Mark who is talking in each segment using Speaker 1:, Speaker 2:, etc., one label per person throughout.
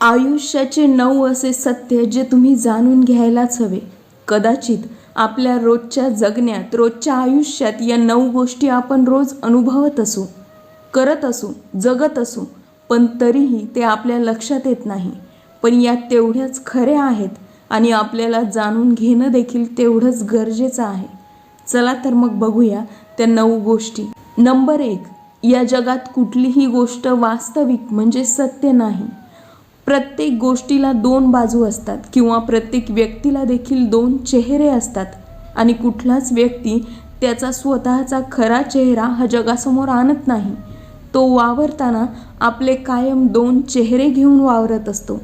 Speaker 1: आयुष्याचे नऊ असे सत्य जे तुम्ही जाणून घ्यायलाच हवे. कदाचित आपल्या रोजच्या जगण्यात रोजच्या आयुष्यात या नऊ गोष्टी आपण रोज अनुभवत असू करत असू जगत असू पण तरीही ते आपल्या लक्षात येत नाही. पण या तेवढ्याच खऱ्या आहेत आणि आपल्याला जाणून घेणं देखील तेवढंच गरजेचं आहे. चला तर मग बघूया त्या नऊ गोष्टी. नंबर एक या जगात कुठलीही गोष्ट वास्तविक म्हणजे सत्य नाही. प्रत्येक गोष्टीला दोन बाजू असतात किंवा प्रत्येक व्यक्तीला देखील दोन चेहरे असतात. आणि कुठलाच व्यक्ती त्याचा स्वतःचा खरा चेहरा हा जगासमोर आणत नाही. तो वावरताना आपले कायम दोन चेहरे घेऊन वावरत असतो.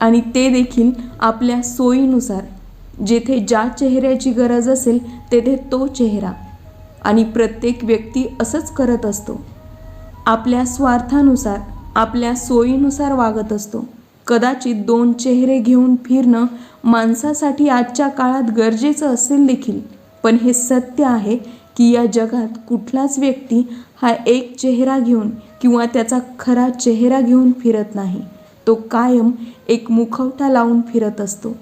Speaker 1: आणि ते देखील आपल्या सोयीनुसार. जेथे ज्या चेहऱ्याची गरज असेल तेथे तो चेहरा. आणि प्रत्येक व्यक्ती असंच करत असतो. आपल्या स्वार्थानुसार आपल्या सोयीनुसार वागत असतो. कदाचित दोन चेहरे घेऊन फिरणं माणसासाठी आजच्या काळात गरजेचं असेल देखील. पण हे सत्य आहे की या जगात कुठलाच व्यक्ती हा एक चेहरा घेऊन किंवा त्याचा खरा चेहरा घेऊन फिरत नाही. तो कायम एक मुखवटा लावून फिरत असतो.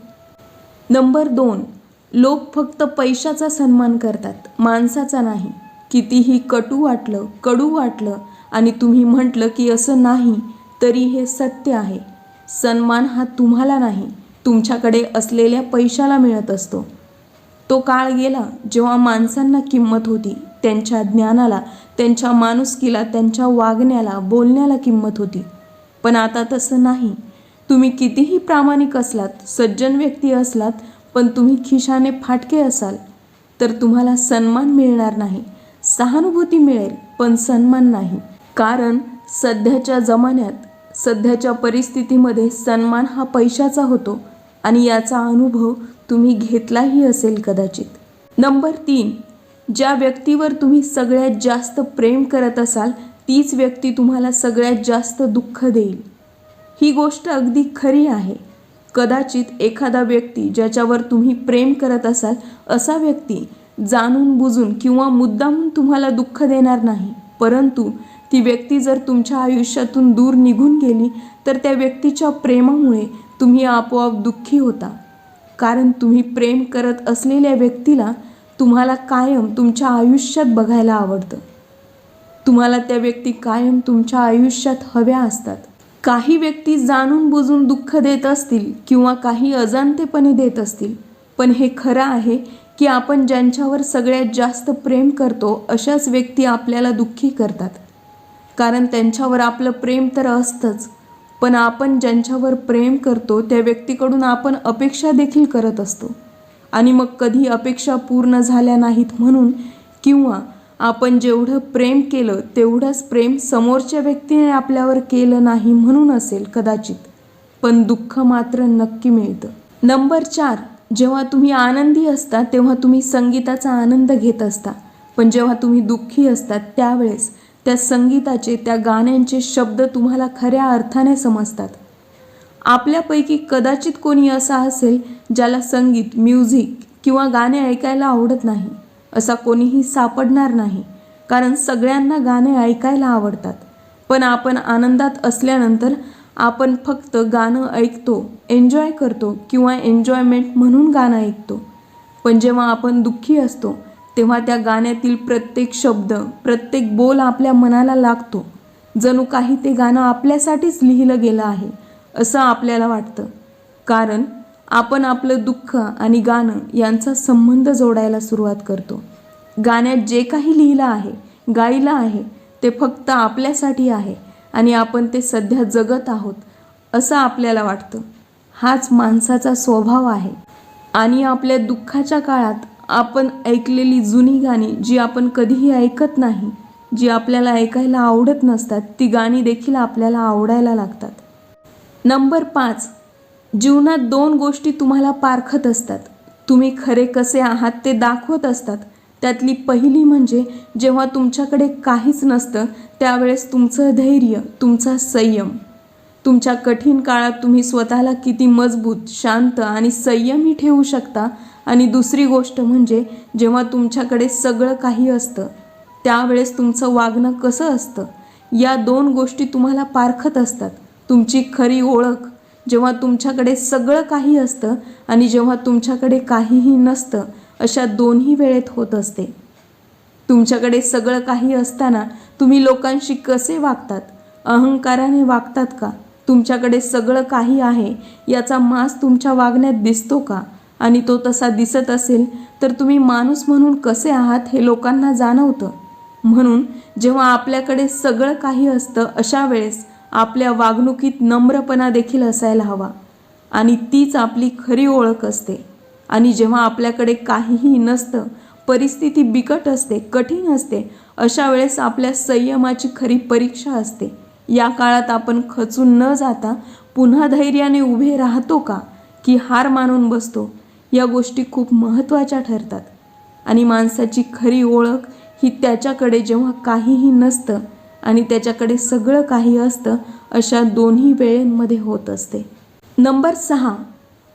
Speaker 1: नंबर दोन. लोक फक्त पैशाचा सन्मान करतात. माणसाचा नाही. कितीही कटू वाटलं कडू वाटलं आणि तुम्ही म्हटलं की असं नाही तरी हे सत्य आहे. सन्मान हा तुम्हाला नाही तुमच्याकडे असलेल्या पैशाला मिळत असतो. तो काळ गेला जेव्हा माणसांना किंमत होती त्यांच्या ज्ञानाला त्यांच्या माणुसकीला त्यांच्या वागण्याला बोलण्याला किंमत होती. पण आता तसं नाही. तुम्ही कितीही प्रामाणिक असलात सज्जन व्यक्ती असलात पण तुम्ही खिशाने फाटके असाल तर तुम्हाला सन्मान मिळणार नाही. सहानुभूती मिळेल पण सन्मान नाही. कारण सध्याच्या जमान्यात सध्याच्या परिस्थितीमध्ये सन्मान हा पैशाचा होतो आणि याचा अनुभव तुम्ही घेतलाही असेल कदाचित. नंबर तीन ज्या व्यक्तीवर तुम्ही सगळ्यात जास्त प्रेम करत असाल तीच व्यक्ती तुम्हाला सगळ्यात जास्त दुःख देईल. ही गोष्ट अगदी खरी आहे. कदाचित एखादा व्यक्ती ज्याच्यावर तुम्ही प्रेम करत असाल असा व्यक्ती जाणून बुजून किंवा मुद्दामून तुम्हाला दुःख देणार नाही परंतु ती व्यक्ती जर तुमच्या आयुष्यातून दूर निघून गेली तर त्या व्यक्तीच्या प्रेमामुळे तुम्ही आपोआप दुःखी होता. कारण तुम्ही प्रेम करत असलेल्या व्यक्तीला तुम्हाला कायम तुमच्या आयुष्यात बघायला आवडतं. तुम्हाला त्या व्यक्ती कायम तुमच्या आयुष्यात हव्या असतात. काही व्यक्ती जाणून बुजून दुःख देत असतील किंवा काही अजाणतेपणे देत असतील पण हे खरं आहे की आपण ज्यांच्यावर सगळ्यात जास्त प्रेम करतो अशाच व्यक्ती आपल्याला दुःखी करतात. कारण त्यांच्यावर आपलं प्रेम तर असतंच. पण आपण ज्यांच्यावर प्रेम करतो त्या व्यक्तीकडून आपण अपेक्षा देखील करत असतो. आणि मग कधी अपेक्षा पूर्ण झाल्या नाहीत म्हणून किंवा आपण जेवढं प्रेम केलं तेवढंच प्रेम समोरच्या व्यक्तीने आपल्यावर केलं नाही म्हणून असेल कदाचित. पण दुःख मात्र नक्की मिळतं. नंबर चार जेव्हा तुम्ही आनंदी असता तेव्हा तुम्ही संगीताचा आनंद घेत असता. पण जेव्हा तुम्ही दुःखी असतात त्यावेळेस त्या संगीताचे त्या गाण्यांचे शब्द तुम्हाला खऱ्या अर्थाने समजतात. आपल्यापैकी कदाचित कोणी असा असेल ज्याला संगीत म्युझिक किंवा गाणे ऐकायला आवडत नाही असा कोणीही सापडणार नाही कारण सगळ्यांना गाणे ऐकायला आवडतात. पण आपण आनंदात असल्यानंतर आपण फक्त गाणं ऐकतो एन्जॉय करतो किंवा एन्जॉयमेंट म्हणून गाणं ऐकतो. पण जेव्हा आपण दुःखी असतो तेव्हा त्या गाण्यातील प्रत्येक शब्द प्रत्येक बोल आपल्या मनाला लागतो. जणू काही ते गाणं आपल्यासाठीच लिहिलं गेलं आहे असं आपल्याला वाटतं. कारण आपण आपलं दुःख आणि गाणं यांचा संबंध जोडायला सुरुवात करतो. गाण्यात जे काही लिहिलं आहे गायलं आहे ते फक्त आपल्यासाठी आहे आणि आपण ते सध्या जगत आहोत असं आपल्याला वाटतं. हाच माणसाचा स्वभाव आहे. आणि आपल्या दुःखाच्या काळात आपण ऐकलेली जुनी गाणी जी आपण कधीही ऐकत नाही जी आपल्याला ऐकायला आवडत नसतात ती गाणी देखील आपल्याला आवडायला लागतात. नंबर पाच जीवनात दोन गोष्टी तुम्हाला पारखत असतात. तुम्ही खरे कसे आहात ते दाखवत असतात. त्यातली पहिली म्हणजे जेव्हा तुमच्याकडे काहीच नसतं त्यावेळेस तुमचं धैर्य तुमचा संयम. तुमच्या कठीण काळात तुम्ही स्वतःला किती मजबूत शांत आणि संयमी ठेवू शकता. आणि दुसरी गोष्ट म्हणजे जेव्हा तुमच्याकडे सगळं काही असतं त्यावेळेस तुमचं वागणं कसं असतं? या दोन गोष्टी तुम्हाला पारखत असतात. तुमची खरी ओळख जेव्हा तुमच्याकडे सगळं काही असतं आणि जेव्हा तुमच्याकडे काहीही नसतं अशा दोन्ही वेळेत होत असते. तुमच्याकडे सगळं काही असताना तुम्ही लोकांशी कसे वागतात? अहंकाराने वागतात का? तुमच्याकडे सगळं काही आहे याचा मास तुमच्या वागण्यात दिसतो का? आणि तो तसा दिसत असेल तर तुम्ही माणूस म्हणून कसे आहात हे लोकांना जाणवतं. म्हणून जेव्हा आपल्याकडे सगळं काही असतं अशा वेळेस आपल्या वागणुकीत नम्रपणा देखील असायला हवा. आणि तीच आपली खरी ओळख असते. आणि जेव्हा आपल्याकडे काहीही नसतं परिस्थिती बिकट असते कठीण असते अशा वेळेस आपल्या संयमाची खरी परीक्षा असते. या काळात आपण खचून न जाता पुन्हा धैर्याने उभे राहतो का? की हार मानून बसतो? या गोष्टी खूप महत्त्वाच्या ठरतात. आणि माणसाची खरी ओळख ही त्याच्याकडे जेव्हा काहीही नसतं आणि त्याच्याकडे सगळं काही असतं अशा दोन्ही वेळेमध्ये होत असते. नंबर सहा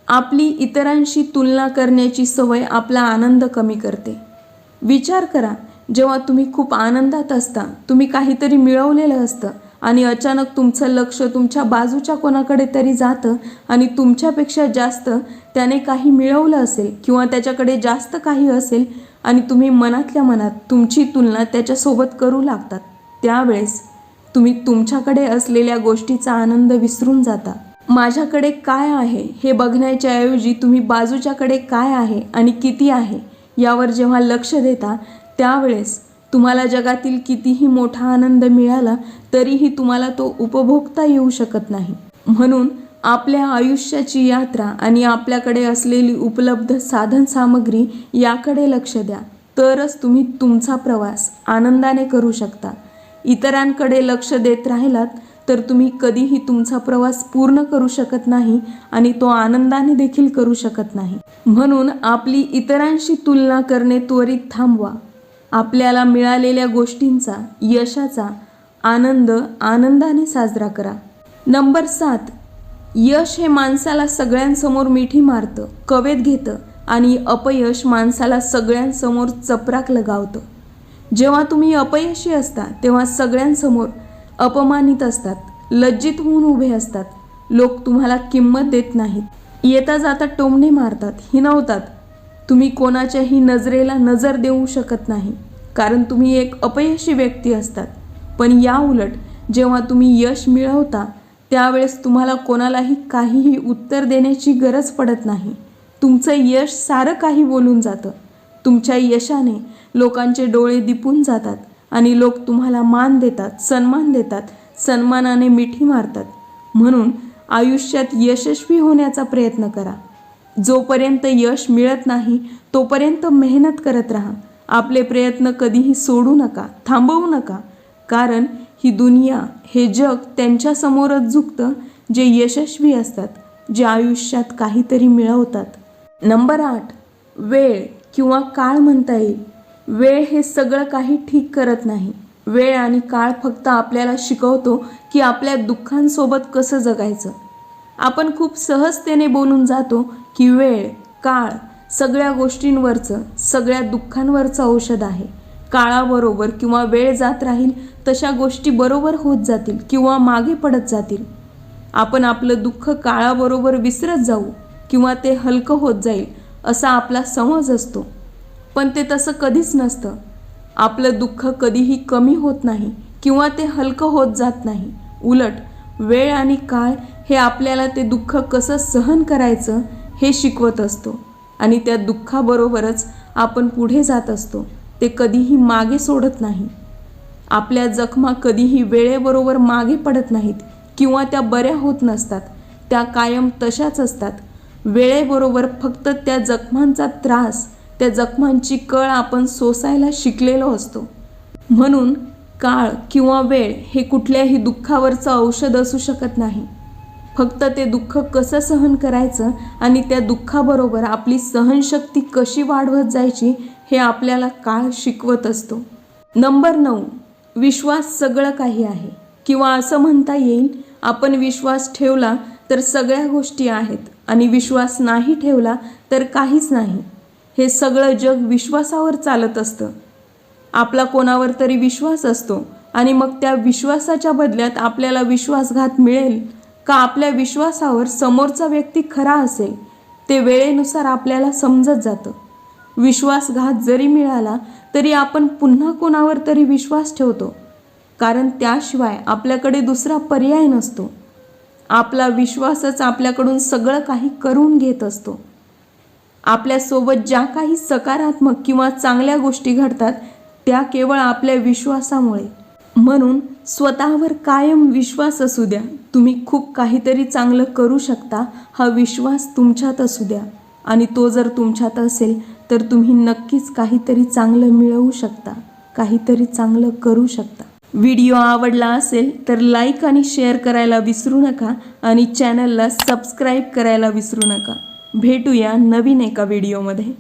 Speaker 1: आपली इतरांशी तुलना करण्याची सवय आपला आनंद कमी करते. विचार करा जेव्हा तुम्ही खूप आनंदात असता तुम्ही काहीतरी मिळवलेलं असतं आणि अचानक तुमचं लक्ष तुमच्या बाजूच्या कोणाकडे तरी जातं आणि तुमच्यापेक्षा जास्त त्याने काही मिळवलं असेल किंवा त्याच्याकडे जास्त काही असेल आणि तुम्ही मनातल्या मनात तुमची तुलना त्याच्यासोबत करू लागतात. त्यावेळेस तुम्ही तुमच्याकडे असलेल्या गोष्टीचा आनंद विसरून जाता. माझ्याकडे काय आहे हे बघण्याच्या ऐवजी तुम्ही बाजूच्याकडे काय आहे आणि किती आहे यावर जेव्हा लक्ष देता त्यावेळेस तुम्हाला जगातील कितीही मोठा आनंद मिळाला तरीही तुम्हाला तो उपभोगता येऊ शकत नाही. म्हणून आपल्या आयुष्याची यात्रा आणि आपल्याकडे असलेली उपलब्ध साधन सामग्री याकडे लक्ष द्या. तरच तुम्ही तुमचा प्रवास आनंदाने करू शकता. इतरांकडे लक्ष देत राहिलात तर तुम्ही कधीही तुमचा प्रवास पूर्ण करू शकत नाही आणि तो आनंदाने देखील करू शकत नाही. म्हणून आपली इतरांशी तुलना करणे त्वरित थांबवा. आपल्याला मिळालेल्या गोष्टींचा यशाचा आनंद आनंदाने साजरा करा. नंबर सात यश हे माणसाला सगळ्यांसमोर मिठी मारतं कवेत घेतं आणि अपयश माणसाला सगळ्यांसमोर चपराक लगावतं. जेव्हा तुम्ही अपयशी असता तेव्हा सगळ्यांसमोर अपमानित असतात लज्जित होऊन उभे असतात. लोक तुम्हाला किंमत देत नाहीत. येता जाता टोमणे मारतात हिनवतात तुम्ही कोणाच्याही नजरेला नजर देऊ शकत नाही कारण तुम्ही एक अपयशी व्यक्ती असतात. पण या उलट जेव्हा तुम्ही यश मिळवता त्यावेळेस तुम्हाला कोणालाही काहीही उत्तर देण्याची गरज पडत नाही. तुमचं यश सारं काही बोलून जातं. तुमच्या यशाने लोकांचे डोळे दिपून जातात आणि लोक तुम्हाला मान देतात सन्मान देतात सन्मानाने मिठी मारतात. म्हणून आयुष्यात यशस्वी होण्याचा प्रयत्न करा. जोपर्यंत यश मिळत नाही तोपर्यंत मेहनत करत राहा. आपले प्रयत्न कधीही सोडू नका थांबवू नका. कारण ही दुनिया हे जग त्यांच्यासमोरच झुकतं जे यशस्वी असतात जे आयुष्यात काहीतरी मिळवतात. नंबर आठ वेळ किंवा काळ म्हणता येईल. वेळ हे सगळं काही ठीक करत नाही. वेळ आणि काळ फक्त आपल्याला शिकवतो की आपल्या दुःखांसोबत कसं जगायचं. आपण खूप सहजतेने बोलून जातो की वेळ काळ सगळ्या गोष्टींवरचं सगळ्या दुःखांवरचं औषध आहे. काळाबरोबर किंवा वेळ जात राहील तशा गोष्टी बरोबर होत जातील किंवा मागे पडत जातील. आपण आपलं दुःख काळाबरोबर विसरत जाऊ किंवा ते हलकं होत जाईल असा आपला समज असतो. पण ते तसं कधीच नसतं. आपलं दुःख कधीही कमी होत नाही किंवा ते हलकं होत जात नाही. उलट वेळ आणि काळ हे आपल्याला ते दुःख कसं सहन करायचं हे शिकवत असतो. आणि त्या दुःखाबरोबरच आपण पुढे जात असतो. ते कधीही मागे सोडत नाही. आपल्या जखमा कधीही वेळेबरोबर मागे पडत नाहीत किंवा त्या बऱ्या होत नसतात. त्या कायम तशाच असतात. वेळेबरोबर फक्त त्या जखमांचा त्रास त्या जखमांची कळ आपण सोसायला शिकलेलो असतो. म्हणून काळ किंवा वेळ हे कुठल्याही दुःखावरचं औषध असू शकत नाही. फक्त ते दुःख कसं सहन करायचं आणि त्या दुःखाबरोबर आपली सहनशक्ती कशी वाढवत जायची हे आपल्याला काळ शिकवत असतो. नंबर नऊ विश्वास सगळं काही आहे. किंवा असं म्हणता येईल आपण विश्वास ठेवला तर सगळ्या गोष्टी आहेत आणि विश्वास नाही ठेवला तर काहीच नाही. हे सगळं जग विश्वासावर चालत असतं. आपला कोणावर तरी विश्वास असतो आणि मग त्या विश्वासाच्या बदल्यात आपल्याला विश्वासघात मिळेल. का आपल्या विश्वासावर समोरचा व्यक्ती खरा असेल ते वेळेनुसार आपल्याला समजत जातं. विश्वासघात जरी मिळाला तरी आपण पुन्हा कोणावर तरी विश्वास ठेवतो. कारण त्याशिवाय आपल्याकडे दुसरा पर्याय नसतो. आपला विश्वासच आपल्याकडून सगळं काही करून घेत असतो. आपल्यासोबत ज्या काही सकारात्मक किंवा चांगल्या गोष्टी घडतात त्या केवळ आपल्या विश्वासामुळे. म्हणून स्वतःवर कायम विश्वास असू द्या. तुम्ही खूप काहीतरी चांगलं करू शकता हा विश्वास तुमच्यात असू द्या. आणि तो जर तुमच्यात असेल तर तुम्ही नक्कीच काहीतरी चांगलं मिळवू शकता काहीतरी चांगलं करू शकता. व्हिडिओ आवडला असेल तर लाईक आणि शेअर करायला विसरू नका आणि चॅनलला सबस्क्राईब करायला विसरू नका. भेटूया नवीन एका व्हिडिओमध्ये.